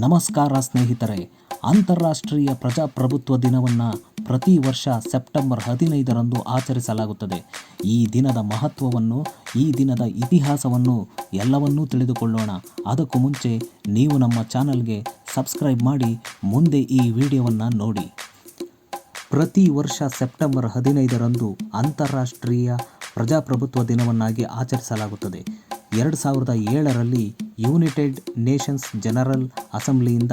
ನಮಸ್ಕಾರ ಸ್ನೇಹಿತರೆ. ಅಂತಾರಾಷ್ಟ್ರೀಯ ಪ್ರಜಾಪ್ರಭುತ್ವ ದಿನವನ್ನು ಪ್ರತಿ ವರ್ಷ ಸೆಪ್ಟೆಂಬರ್ ಹದಿನೈದರಂದು ಆಚರಿಸಲಾಗುತ್ತದೆ. ಈ ದಿನದ ಮಹತ್ವವನ್ನು, ಈ ದಿನದ ಇತಿಹಾಸವನ್ನು ಎಲ್ಲವನ್ನೂ ತಿಳಿದುಕೊಳ್ಳೋಣ. ಅದಕ್ಕೂ ಮುಂಚೆ ನೀವು ನಮ್ಮ ಚಾನಲ್ಗೆ ಸಬ್ಸ್ಕ್ರೈಬ್ ಮಾಡಿ, ಮುಂದೆ ಈ ವಿಡಿಯೋವನ್ನು ನೋಡಿ. ಪ್ರತಿ ವರ್ಷ ಸೆಪ್ಟೆಂಬರ್ ಹದಿನೈದರಂದು ಅಂತಾರಾಷ್ಟ್ರೀಯ ಪ್ರಜಾಪ್ರಭುತ್ವ ದಿನವನ್ನಾಗಿ ಆಚರಿಸಲಾಗುತ್ತದೆ. ಎರಡು ಸಾವಿರದ ಏಳರಲ್ಲಿ ಯುನೈಟೆಡ್ ನೇಷನ್ಸ್ ಜನರಲ್ ಅಸೆಂಬ್ಲಿಯಿಂದ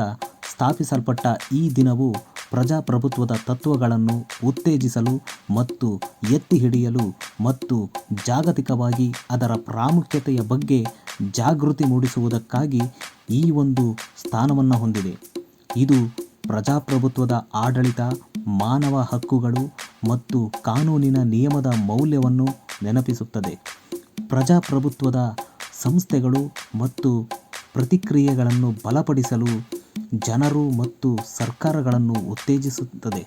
ಸ್ಥಾಪಿಸಲ್ಪಟ್ಟ ಈ ದಿನವು ಪ್ರಜಾಪ್ರಭುತ್ವದ ತತ್ವಗಳನ್ನು ಉತ್ತೇಜಿಸಲು ಮತ್ತು ಎತ್ತಿ ಹಿಡಿಯಲು ಮತ್ತು ಜಾಗತಿಕವಾಗಿ ಅದರ ಪ್ರಾಮುಖ್ಯತೆಯ ಬಗ್ಗೆ ಜಾಗೃತಿ ಮೂಡಿಸುವುದಕ್ಕಾಗಿ ಈ ಒಂದು ಸ್ಥಾನವನ್ನು ಹೊಂದಿದೆ. ಇದು ಪ್ರಜಾಪ್ರಭುತ್ವದ ಆಡಳಿತ, ಮಾನವ ಹಕ್ಕುಗಳು ಮತ್ತು ಕಾನೂನಿನ ನಿಯಮದ ಮೌಲ್ಯವನ್ನು ನೆನಪಿಸುತ್ತದೆ. ಪ್ರಜಾಪ್ರಭುತ್ವದ ಸಂಸ್ಥೆಗಳು ಮತ್ತು ಪ್ರತಿಕ್ರಿಯೆಗಳನ್ನು ಬಲಪಡಿಸಲು ಜನರು ಮತ್ತು ಸರ್ಕಾರಗಳನ್ನು ಉತ್ತೇಜಿಸುತ್ತದೆ.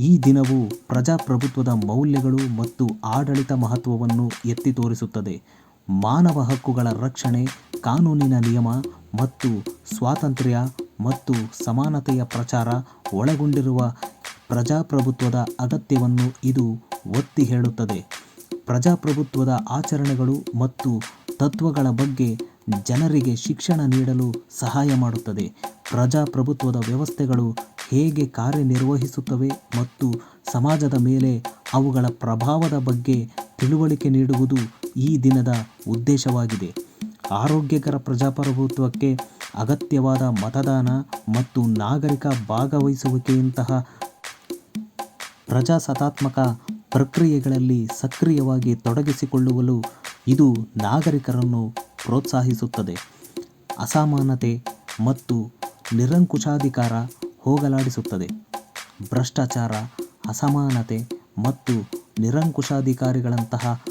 ಈ ದಿನವು ಪ್ರಜಾಪ್ರಭುತ್ವದ ಮೌಲ್ಯಗಳು ಮತ್ತು ಆಡಳಿತ ಮಹತ್ವವನ್ನು ಎತ್ತಿ ತೋರಿಸುತ್ತದೆ. ಮಾನವ ಹಕ್ಕುಗಳ ರಕ್ಷಣೆ, ಕಾನೂನಿನ ನಿಯಮ ಮತ್ತು ಸ್ವಾತಂತ್ರ್ಯ ಮತ್ತು ಸಮಾನತೆಯ ಪ್ರಚಾರ ಒಳಗೊಂಡಿರುವ ಪ್ರಜಾಪ್ರಭುತ್ವದ ಅಗತ್ಯವನ್ನು ಇದು ಒತ್ತಿ ಹೇಳುತ್ತದೆ. ಪ್ರಜಾಪ್ರಭುತ್ವದ ಆಚರಣೆಗಳು ಮತ್ತು ತತ್ವಗಳ ಬಗ್ಗೆ ಜನರಿಗೆ ಶಿಕ್ಷಣ ನೀಡಲು ಸಹಾಯ ಮಾಡುತ್ತದೆ. ಪ್ರಜಾಪ್ರಭುತ್ವದ ವ್ಯವಸ್ಥೆಗಳು ಹೇಗೆ ಕಾರ್ಯನಿರ್ವಹಿಸುತ್ತವೆ ಮತ್ತು ಸಮಾಜದ ಮೇಲೆ ಅವುಗಳ ಪ್ರಭಾವದ ಬಗ್ಗೆ ತಿಳುವಳಿಕೆ ನೀಡುವುದು ಈ ದಿನದ ಉದ್ದೇಶವಾಗಿದೆ. ಆರೋಗ್ಯಕರ ಪ್ರಜಾಪ್ರಭುತ್ವಕ್ಕೆ ಅಗತ್ಯವಾದ ಮತದಾನ ಮತ್ತು ನಾಗರಿಕ ಭಾಗವಹಿಸುವಿಕೆಯಂತಹ ಪ್ರಜಾಸತ್ತಾತ್ಮಕ ಪ್ರಕ್ರಿಯೆಗಳಲ್ಲಿ ಸಕ್ರಿಯವಾಗಿ ತೊಡಗಿಸಿಕೊಳ್ಳುವಲು ಇದು ನಾಗರಿಕರನ್ನು ಪ್ರೋತ್ಸಾಹಿಸುತ್ತದೆ. ಅಸಮಾನತೆ ಮತ್ತು ನಿರಂಕುಶಾಧಿಕಾರ ಹೋಗಲಾಡಿಸುತ್ತದೆ. ಭ್ರಷ್ಟಾಚಾರ, ಅಸಮಾನತೆ ಮತ್ತು ನಿರಂಕುಶಾಧಿಕಾರಿಗಳಂತಹ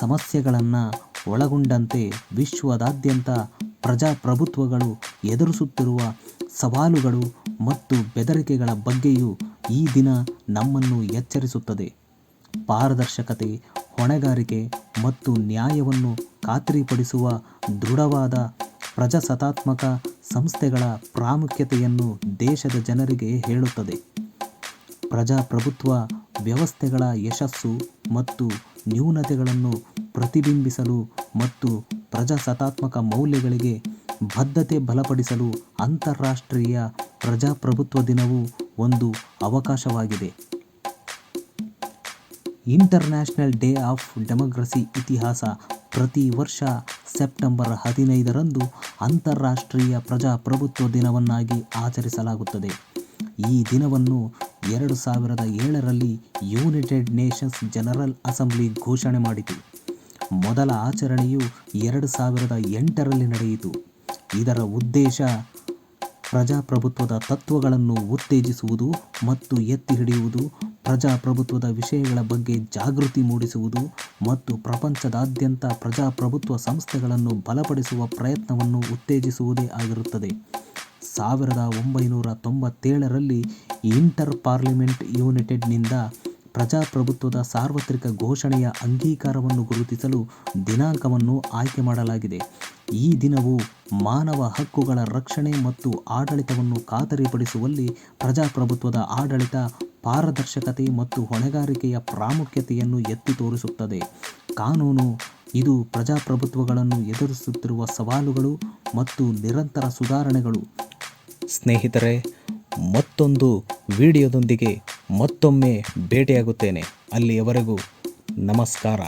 ಸಮಸ್ಯೆಗಳನ್ನು ಒಳಗೊಂಡಂತೆ ವಿಶ್ವದಾದ್ಯಂತ ಪ್ರಜಾಪ್ರಭುತ್ವಗಳು ಎದುರಿಸುತ್ತಿರುವ ಸವಾಲುಗಳು ಮತ್ತು ಬೆದರಿಕೆಗಳ ಬಗ್ಗೆಯೂ ಈ ದಿನ ನಮ್ಮನ್ನು ಎಚ್ಚರಿಸುತ್ತದೆ. ಪಾರದರ್ಶಕತೆ, ಹೊಣೆಗಾರಿಕೆ ಮತ್ತು ನ್ಯಾಯವನ್ನು ಖಾತ್ರಿಪಡಿಸುವ ದೃಢವಾದ ಪ್ರಜಾಸತ್ತಾತ್ಮಕ ಸಂಸ್ಥೆಗಳ ಪ್ರಾಮುಖ್ಯತೆಯನ್ನು ದೇಶದ ಜನರಿಗೆ ಹೇಳುತ್ತದೆ. ಪ್ರಜಾಪ್ರಭುತ್ವ ವ್ಯವಸ್ಥೆಗಳ ಯಶಸ್ಸು ಮತ್ತು ನ್ಯೂನತೆಗಳನ್ನು ಪ್ರತಿಬಿಂಬಿಸಲು ಮತ್ತು ಪ್ರಜಾಸತ್ತಾತ್ಮಕ ಮೌಲ್ಯಗಳಿಗೆ ಬದ್ಧತೆ ಬಲಪಡಿಸಲು ಅಂತಾರಾಷ್ಟ್ರೀಯ ಪ್ರಜಾಪ್ರಭುತ್ವ ದಿನವು ಒಂದು ಅವಕಾಶವಾಗಿದೆ. ಇಂಟರ್ನ್ಯಾಷನಲ್ ಡೇ ಆಫ್ ಡೆಮೊಕ್ರಸಿ ಇತಿಹಾಸ ಪ್ರತಿ ವರ್ಷ ಸೆಪ್ಟೆಂಬರ್ ಹದಿನೈದರಂದು ಅಂತಾರಾಷ್ಟ್ರೀಯ ಪ್ರಜಾಪ್ರಭುತ್ವ ದಿನವನ್ನಾಗಿ ಆಚರಿಸಲಾಗುತ್ತದೆ. ಈ ದಿನವನ್ನು ಎರಡು ಸಾವಿರದ ಏಳರಲ್ಲಿ ಯುನೈಟೆಡ್ ನೇಷನ್ಸ್ ಜನರಲ್ ಅಸೆಂಬ್ಲಿ ಘೋಷಣೆ ಮಾಡಿತು. ಮೊದಲ ಆಚರಣೆಯು ಎರಡು ಸಾವಿರದ ಎಂಟರಲ್ಲಿ ನಡೆಯಿತು. ಇದರ ಉದ್ದೇಶ ಪ್ರಜಾಪ್ರಭುತ್ವದ ತತ್ವಗಳನ್ನು ಉತ್ತೇಜಿಸುವುದು ಮತ್ತು ಎತ್ತಿ ಹಿಡಿಯುವುದು ಪ್ರಜಾಪ್ರಭುತ್ವದ ವಿಷಯಗಳ ಬಗ್ಗೆ ಜಾಗೃತಿ ಮೂಡಿಸುವುದು ಮತ್ತು ಪ್ರಪಂಚದಾದ್ಯಂತ ಪ್ರಜಾಪ್ರಭುತ್ವ ಸಂಸ್ಥೆಗಳನ್ನು ಬಲಪಡಿಸುವ ಪ್ರಯತ್ನವನ್ನು ಉತ್ತೇಜಿಸುವುದೇ ಆಗಿರುತ್ತದೆ. ಸಾವಿರದ ಒಂಬೈನೂರ ತೊಂಬತ್ತೇಳರಲ್ಲಿ ಇಂಟರ್ ಪಾರ್ಲಿಮೆಂಟ್ ಯುನೈಟೆಡ್ನಿಂದ ಪ್ರಜಾಪ್ರಭುತ್ವದ ಸಾರ್ವತ್ರಿಕ ಘೋಷಣೆಯ ಅಂಗೀಕಾರವನ್ನು ಗುರುತಿಸಲು ದಿನಾಂಕವನ್ನು ಆಯ್ಕೆ ಮಾಡಲಾಗಿದೆ. ಈ ದಿನವು ಮಾನವ ಹಕ್ಕುಗಳ ರಕ್ಷಣೆ ಮತ್ತು ಆಡಳಿತವನ್ನು ಖಾತರಿಪಡಿಸುವಲ್ಲಿ ಪ್ರಜಾಪ್ರಭುತ್ವದ ಆಡಳಿತ ಪಾರದರ್ಶಕತೆ ಮತ್ತು ಹೊಣೆಗಾರಿಕೆಯ ಪ್ರಾಮುಖ್ಯತೆಯನ್ನು ಎತ್ತಿ ತೋರಿಸುತ್ತದೆ. ಕಾನೂನು, ಇದು ಪ್ರಜಾಪ್ರಭುತ್ವಗಳನ್ನು ಎದುರಿಸುತ್ತಿರುವ ಸವಾಲುಗಳು ಮತ್ತು ನಿರಂತರ ಸುಧಾರಣೆಗಳು. ಸ್ನೇಹಿತರೆ, ಮತ್ತೊಂದು ವಿಡಿಯೋದೊಂದಿಗೆ ಮತ್ತೊಮ್ಮೆ ಭೇಟಿಯಾಗುತ್ತೇನೆ. ಅಲ್ಲಿಯವರೆಗೂ ನಮಸ್ಕಾರ.